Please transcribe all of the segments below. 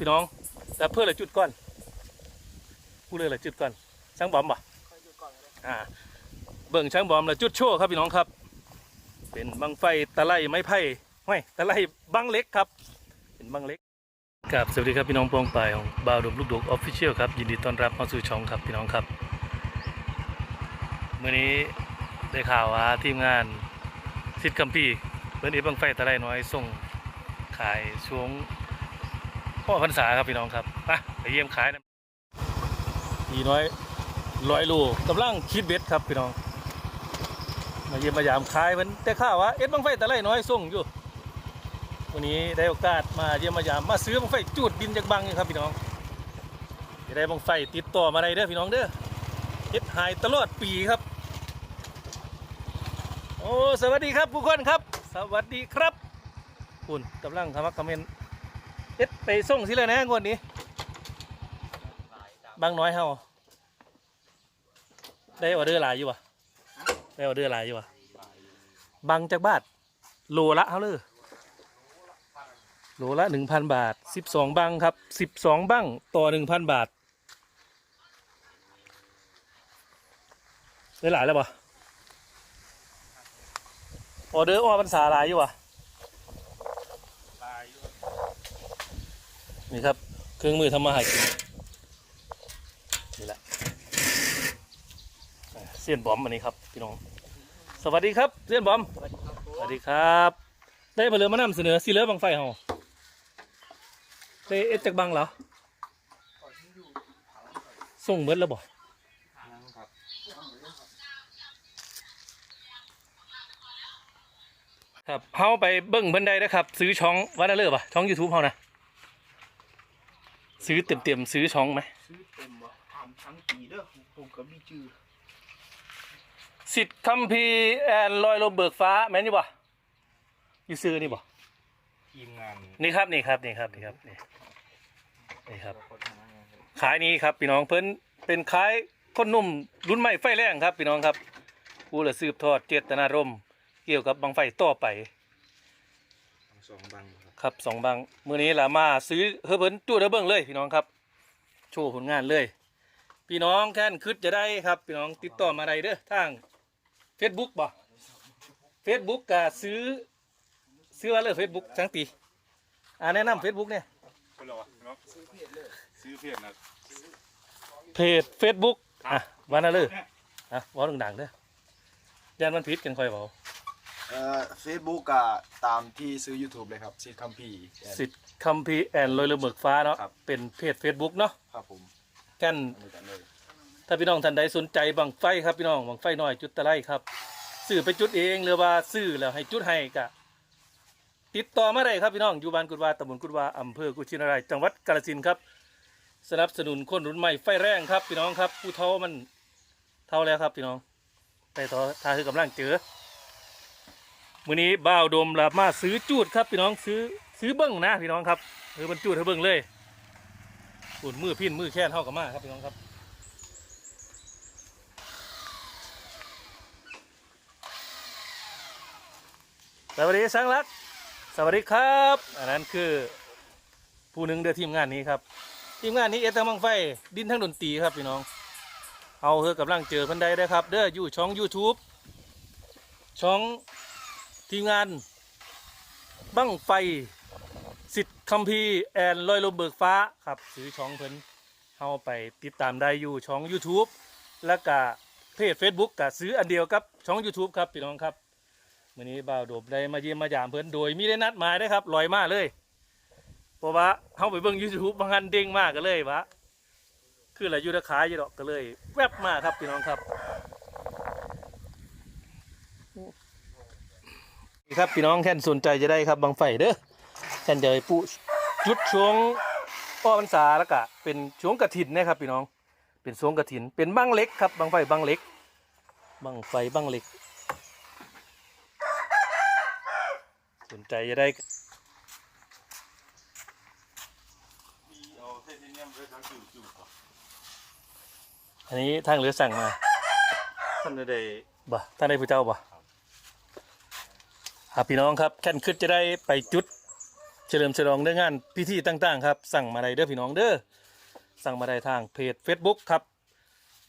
พี่น้องแต่เพื่อละจุดก่อนผู้เลยละจุดก่อนช่างบอมบ่อ่าเบิ่งช่างบอมละจุดโชว์ครับพี่น้องครับ เป็นบังไฟตะไลไม้ไผ่ห้ยตะไลบังเล็กครับ เป็นบังเล็กครับสวัสดีครับพี่น้องปองปลายของบ่าวดมลูกดกออฟฟิเชียลครับยินดีต้อนรับเข้าสู่ช่องครับพี่น้องครับเมื่อนี้ได้ข่าวว่าทีมงานซิดกัมพีเพื่อนเอบังไฟตะไลน้อยส่งขายช่วง พ่อพรรษาครับพี่น้องครับไปไปเยี่ยมขายนะอีน้อยร้อยโลกำลังคิดเบ็ดครับพี่น้อง มาเยี่ยมมายามขายเพิ่นแต่ข้าวว่าเอ็ดบังไฟตะไลน้อยส่งอยู่วันนี้ได้โอกาสมาเยี่ยมมายามมาซื้อบังไฟจูดดินจากบังนี่ครับพี่น้องจะได้บังไฟติดต่อมาได้เด้อพี่น้องเด้อเฮ็ดหายตลอดปีครับ โอ้สวัสดีครับผู้คนครับ สวัสดีครับ คุณกำลังคำว่าคอมเมนต์ เอ็ดไปส่งสิเลยนะงวดนี้ บางน้อยเฮาได้ออเดอร์หลายอยู่วะได้ออเดอร์หลายอยู่วะบังจากบาทโลละเท่าเลยโลละหนึ่งพันบาทสิบสองบังครับสิบสองบังต่อหนึ่งพันบาท ได้หลายแล้วปะออเดอร์ออมันสาหลายอยู่วะ นี่ครับ เครื่องมือทำมาหากินนี่แหละเสียนบอมอันนี้ครับพี่น้อง สวัสดีครับเสียนบอม สวัสดีครับ ได้มาเรือมานำเสนอสีเหลือบังไฟเฮาได้เอ็ดจากบังเหรอส่งเบิดแล้วบ่ครับเฮาไปเบิ้งเพิ่นได้นะครับ ซื้อช่องวันละเลิกป่ะช่อง YouTube เฮานะ ซื้อเต็มๆซื้อช่องไหมซื้อเต็มบ่ถามทั้งปีเด้อผมก็มีชื่อสิทธิ์คัมภีร์แอนลอยลมเบิกฟ้าแม่นนี่บ่อยู่ซื้อนี่บ่ทีมงานนี่ครับนี่ครับนี่ครับนี่ครับนี่นี่ครับ ขายนี้ครับพี่น้องเพิ่นเป็นขายคนหนุ่มรุ่นใหม่ไฟแรงครับพี่น้องครับผู้ละสืบทอดเจตนารมณ์เกี่ยวกับบังไฟต่อไป สองบังครับครับสองบังมื้อนี้ล่ะมาซื้อเฮ้เพิ่นจูดเด้อเบิ่งเลยพี่น้องครับ โชว์ผลงานเลย พี่น้องแค่นคิดจะได้ครับ พี่น้องติดต่อมาได้เด้อทาง Facebook บ่ Facebook ก็ซื้อ ซื้อว่าเลย Facebook จังตีอ่าแนะนำ Facebook เนี่ยคนละวะเนาะซื้อเพจเลยซื้อเพจนะเพจ Facebook อะวันนั้นเลยอะวอลดังๆเด้อยันมันผิดกันค่อยเบา เอ่อเฟซบุ๊กก็ตามที่ซื้อ YouTube เลยครับซีคัมพี สิทธิ์คัมพีแอนลอยเรือเบิกฟ้าเนาะครับ เป็นเพจ Facebook เนาะครับผมแค่นอันนี้กันเลยถ้าพี่น้องท่านใดสนใจบังไฟครับพี่น้องบังไฟน้อยจุดตะไลครับซื้อไปจุดเองหรือว่าซื้อแล้วให้จุดให้กะติดต่อมาได้ครับพี่น้องอยู่บ้านกุดวาตำบลกุดวาอำเภอกุชินารายจังหวัดกาฬสินธุ์ครับ สนับสนุนคนรุ่นใหม่ไฟแรงครับพี่น้องครับผู้เท่ามันเท่าแล้วครับพี่น้องแต่ต่อทาคือกำลังเจอ มื้อนี้บ่าวดมลามาซื้อจูดครับพี่น้องซื้อซื้อเบิ้งนะพี่น้องครับซื้อมันจูดให้เบิ้งเลยปุ่นมือพินมือแค่นเท่ากับมาครับพี่น้องครับสวัสดีสังรักสวัสดีครับ อันนั้นคือผู้หนึ่งเดือทีมงานนี้ครับ ทีมงานนี้เอสทั้งบังไฟดินทั้งดนตรีครับพี่น้อง เอาเธอกำลังเจอพันใดได้ครับ เด้ออยู่ช่อง YouTube ช่อง ทีมงาน บั้งไฟสิทธิ์คัมภีร์แอนลอยลมเบิกฟ้าครับซื้อช่องเพิ่นเอาไปติดตามได้อยู่ช่อง YouTube แล้วก็เพจ Facebook ก็ซื้ออันเดียวกับช่อง YouTube ครับพี่น้องครับวันนี้บ่าวโดบได้มาเยี่ยมมายามเพิ่นโดยมีได้นัดหมายได้ครับลอยมาเลยเพราะว่าเข้าไปเบิ่งยูทูบบางอันเด้งมากก็เลยวะคืออะไรยู่ราคายอยู่ดอกก็เลย แวบมาครับพี่น้องครับ ครับพี่น้องแค่นสนใจจะได้ครับบางไฟเด้อแค่นจะไปปุจุดช่วงอ้อพรรษาแล้วก็เป็นช่วงกระถินนะครับพี่น้อง เป็นช่วงกระถิน เป็นบังเล็กครับบางไฟบังเล็กบังไฟบังเล็ก สนใจจะได้เอาไทเทเนียมไปทั้งจู่จู่ก่อนอันนี้ทางเรือสั่งมาท่านได้บ่ท่านได้ผู้เจ้าบ่ ครับพี่น้องครับแค่นขึ้นจะได้ไปจุด เฉลิมฉลองเรื่องงานพิธีต่างๆครับ สั่งมาได้เด้อพี่น้องเด้อสั่งมาได้ทางเพจ Facebook ครับ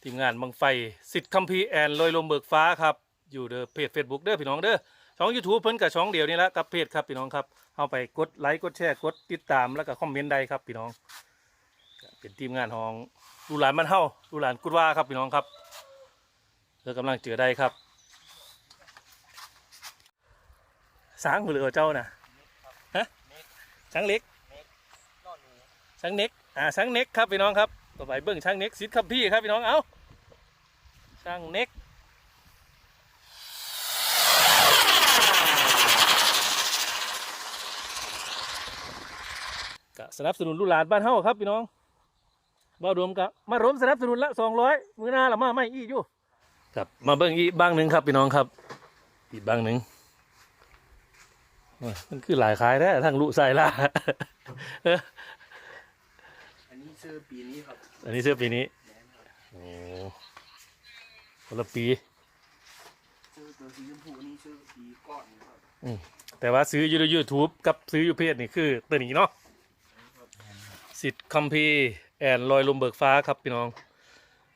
ทีมงานบังไฟสิทธิ์คัมภีร์แอนลอยลมเบิกฟ้าครับอยู่เด้อเพจ Facebook เด้อพี่น้องเด้อช่อง YouTube เพิ่นกับช่องเดียวนี่ละกับเพจครับพี่น้องครับเอาไปกดไลค์กดแชร์กดติดตามแล้วก็คอมเมนต์ได้ครับพี่น้อง เป็นทีมงานของลูหลานมันเฮาลูหลานกุดว่าครับพี่น้องครับเธอกำลังเจอได้ครับ สางหรือเจ้าน่ะฮะช้างเล็กช้างเน็กอ่าช้างเน็กครับพี่น้องครับต่อไปเบิ้องช้างเน็กซิดครับพี่ครับพี่น้องเอาช้างเน็กก็สนับสนุนลูกหลานบ้านเฮาครับพี่น้องบ่ารวมกับมารวมสนับสนุนละสองร้อยมือหน้าละมาไม่อีกอยู่ครับมาเบิ้งอีกบ้างหนึ่งครับพี่น้องครับ อีกบ้างหนึ่ง มันคือหลายขายได้ทั้งลุใส่ละอันนี้ซื้อปีนี้ครับ อันนี้เสื้อปีนี้ โอ้คนละปีซื้อตัวสีชมพูนี่ซื้อปีก่อนครับแต่ว่าซื้ออยู่ในยูทูบกับซื้ออยู่เพจนี่คือตัวนี้เนาะสิทธิ์คัมภีร์แอนลอยลมเบิกฟ้าครับพี่น้อง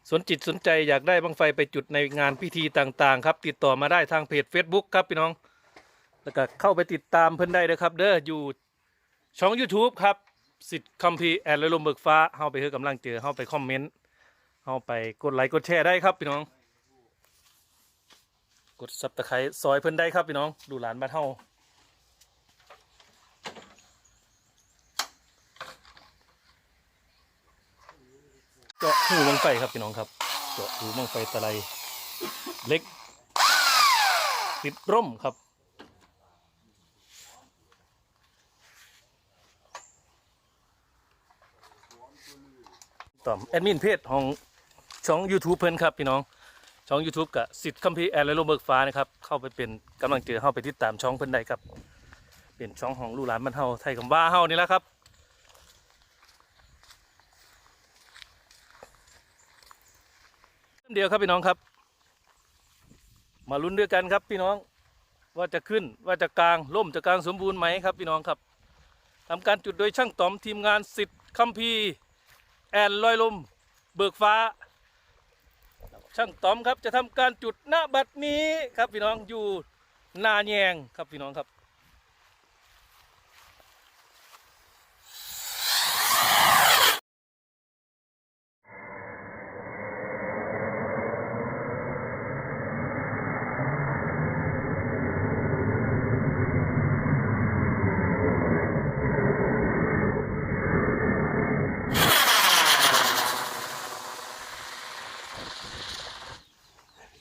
สนจิตสนใจอยากได้บังไฟไปจุดในงานพิธีต่างๆ ครับ ติดต่อมาได้ทางเพจ Facebook ครับพี่น้อง แล้วก็เข้าไปติดตามเพิ่นได้เลยครับ เด้ออยู่ช่อง YouTube ครับสิทธิ์คัมภีแอนลอยลมเบิกฟ้าเฮาไปคือกำลังเจอเฮาไปคอมเมนต์เฮาไปกดไลค์กดแชร์ได้ครับพี่น้อง กดซับตะไคร้ซอยเพิ่นได้ครับพี่น้อง ดูหลานบ้านเฮาเจาะหูบังไฟครับพี่น้องครับ เจาะหูบังไฟตะไลเล็ก ติดร่มครับ ต่อมแอดมินเพจของช่อง YouTube เพิ่นครับพี่น้องช่อง YouTube กับสิทธิ์คัมภีร์แอนและโรเบิร์กฟ้านะครับเข้าไปเป็นกำลังเจอเข้าไปติดตามช่องเพิ่นได้ครับเป็นช่องของลูกหลานบ้านเฮาไทยกับว่าเฮานี่แหละครับเดียวครับพี่น้องครับ มาลุ้นด้วยกันครับพี่น้องว่าจะขึ้นว่าจะกลางล่มจะกลางสมบูรณ์ไหมครับพี่น้องครับทำการจุดโดยช่างต๋อมทีมงานสิทธิ์คัมภีร์ แอนลอยลม เบิกฟ้า ช่างต๋อมครับจะทำการจุดหน้าบัดนี้ครับพี่น้องอยู่นาแยงครับพี่น้องครับ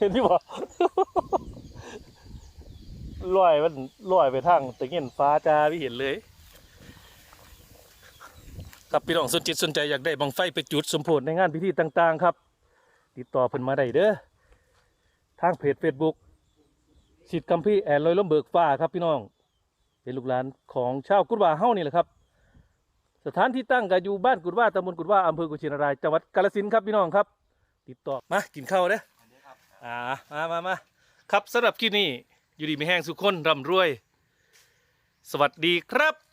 ห็นที่บอกลอยมันลอยไปทางตะเงียนฟ้าจ้าไม่เห็นเลย ครับพี่น้องสนจิตสนใจอยากได้บังไฟไปจุดสมโพธในงานพิธีต่าง ๆ ครับ ติดต่อเพิ่นมาได้เด้อทางเพจ Facebook สิทธิ์กัมพี่แอนลอยล้มเบิกฟ้าครับพี่น้อง เป็นลูกหลานของชาวกุดว่าเฮ้านี่แหละครับ สถานที่ตั้งก็อยู่บ้านกุดว่าตำบลกุดว่าอำเภอกุชินารายจังหวัดกาฬสินธุ์ครับพี่น้องครับ ติดต่อมากินข้าวเด้อ อ่ามามามาครับสำหรับคลิปนี้อยู่ดีมีแห้งสุขคนร่ำรวย สวัสดีครับ